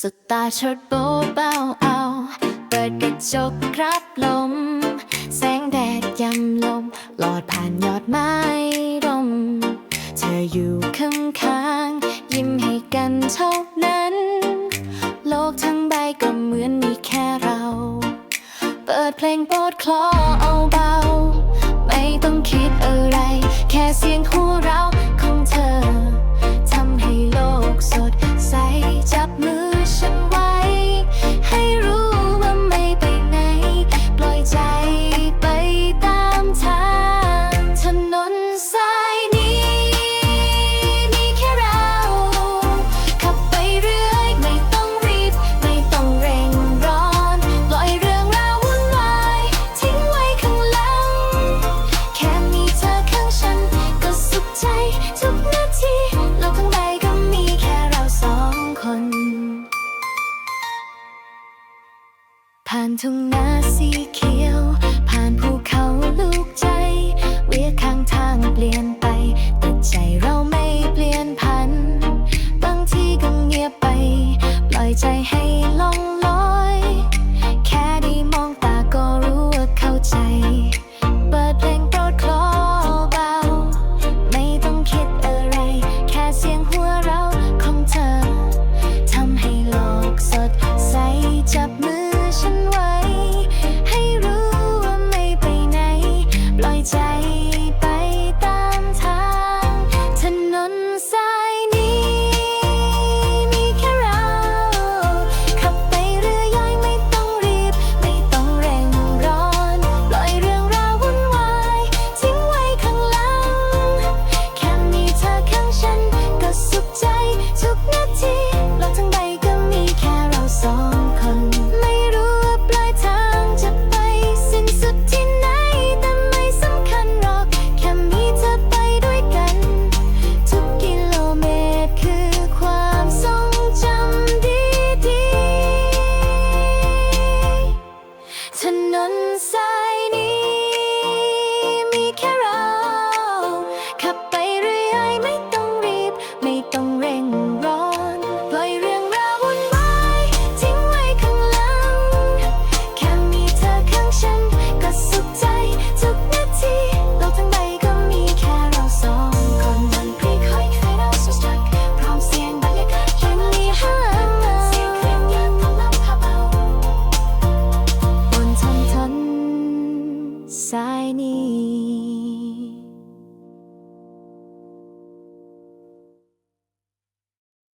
สุดตาชดโบเบาเอา เปิดกระจกรับลม แสงแดดยำลม หลอดผ่านยอดไม้ร่ม เธออยู่ข้างๆยิ้มให้กันเท่านั้น โลกทั้งใบก็เหมือนมีแค่เรา เปิดเพลงโปรดคลอเอาเบา ไม่ต้องคิดอะไร แค่เสียงหัว ผ่านทุ่งนาสีเขียว Sunset.